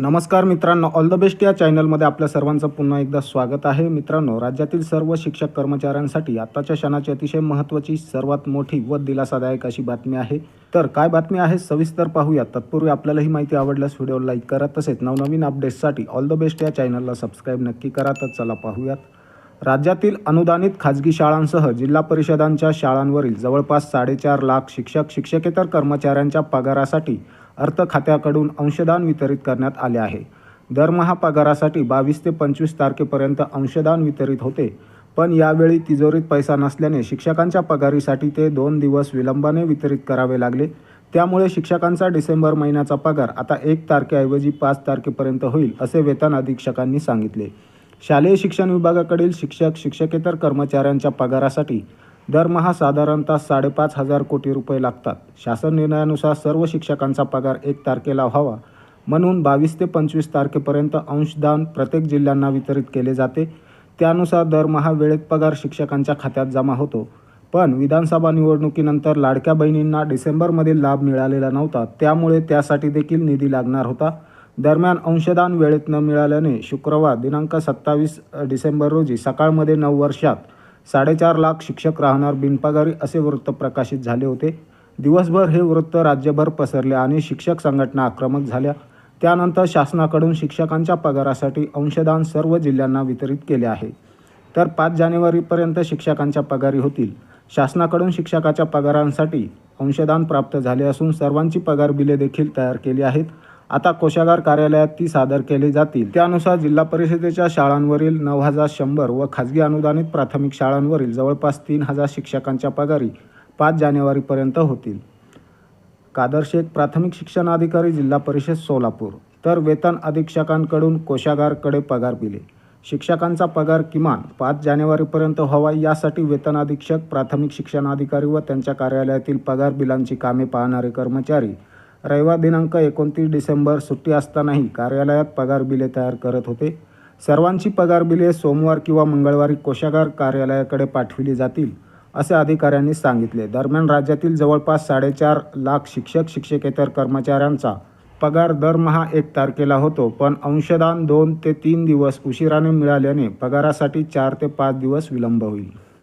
नमस्कार मित्रांनो all the best या चॅनलमध्ये आपल्या सर्वांचं पुन्हा एकदा स्वागत आहे. मित्रांनो राज्यातील सर्व शिक्षक कर्मचाऱ्यांसाठी आताच्या क्षणाची अतिशय महत्त्वाची सर्वात मोठी व दिलासादायक अशी बातमी आहे. तर काय बातमी आहे सविस्तर पाहूया तत्पूर्वी आपल्याला ही माहिती आवडल्यास व्हिडिओ लाईक करा. तसेच नवनवीन अपडेट्ससाठी ऑल द बेस्ट या चॅनलला सबस्क्राईब नक्की करा. तर चला पाहूयात. राज्यातील अनुदानित खाजगी शाळांसह जिल्हा परिषदांच्या शाळांवरील जवळपास साडेचार लाख शिक्षक शिक्षकेतर कर्मचाऱ्यांच्या पगारासाठी अर्थ खात्याकडून अंशदान वितरित करण्यात आले आहे. दरमहा पगारासाठी बावीस ते पंचवीस तारखेपर्यंत अंशदान वितरित होते. पण यावेळी तिजोरीत पैसा नसल्याने शिक्षकांच्या पगारीसाठी ते दोन दिवस विलंबाने वितरित करावे लागले. त्यामुळे शिक्षकांचा डिसेंबर महिन्याचा पगार आता एक तारखेऐवजी पाच तारखेपर्यंत होईल असे वेतन अधीक्षकांनी सांगितले. शालेय शिक्षण विभागाकडील शिक्षक शिक्षकेतर कर्मचाऱ्यांच्या पगारासाठी दरमहा साधारणतः साडेपाच हजार कोटी रुपये लागतात. शासन निर्णयानुसार सर्व शिक्षकांचा पगार एक तारखेला व्हावा म्हणून बावीस ते पंचवीस तारखेपर्यंत अंशदान प्रत्येक जिल्ह्यांना वितरित केले जाते. त्यानुसार दरमहा वेळेत पगार शिक्षकांच्या खात्यात जमा होतो. पण विधानसभा निवडणुकीनंतर लाडक्या बहिणींना डिसेंबरमध्ये लाभ मिळालेला नव्हता. त्यामुळे त्यासाठी देखील निधी लागणार होता. दरम्यान अंशदान वेळेत न मिळाल्याने शुक्रवार दिनांक सत्तावीस डिसेंबर रोजी सकाळमध्ये नऊ वर्षात साडेचार लाख शिक्षक राहणार बिनपगारी असे वृत्त प्रकाशित झाले होते. दिवसभर हे वृत्त राज्यभर पसरले आणि शिक्षक संघटना आक्रमक झाल्या. त्यानंतर शासनाकडून शिक्षकांच्या पगारासाठी अंशदान सर्व जिल्ह्यांना वितरित केले आहे. तर पाच जानेवारीपर्यंत शिक्षकांच्या पगारी होतील. शासनाकडून शिक्षकाच्या पगारांसाठी अंशदान प्राप्त झाले असून सर्वांची पगार बिले देखील तयार केली आहेत. आता कोशागार कार्यालयात ती सादर केली जातील. त्यानुसार जिल्हा परिषदेच्या शाळांवरील नऊ हजार शंभर व खाजगी अनुदानित प्राथमिक शाळांवरील जवळपास तीन हजार शिक्षकांच्या पगारी पाच जानेवारीपर्यंत होतील. कादर शेख प्राथमिक शिक्षणाधिकारी जिल्हा परिषद सोलापूर. तर वेतन अधीक्षकांकडून कोशागारकडे पगार दिले. शिक्षकांचा पगार किमान पाच जानेवारीपर्यंत व्हावा यासाठी वेतन अधीक्षक प्राथमिक शिक्षणाधिकारी व त्यांच्या कार्यालयातील पगार बिलांची कामे पाहणारे कर्मचारी रविवार दिनांक एकोणतीस डिसेंबर सुट्टी असतानाही कार्यालयात पगार बिले तयार करत होते. सर्वांची पगार बिले सोमवार किंवा मंगळवारी कोशागार कार्यालयाकडे पाठविली जातील असे अधिकाऱ्यांनी सांगितले. दरम्यान राज्यातील जवळपास साडेचार लाख शिक्षक शिक्षकेतर कर्मचाऱ्यांचा पगार दरमहा एक तारखेला होतो पण अंशदान दोन ते तीन दिवस उशिराने मिळाल्याने पगारासाठी चार ते पाच दिवस विलंब होईल.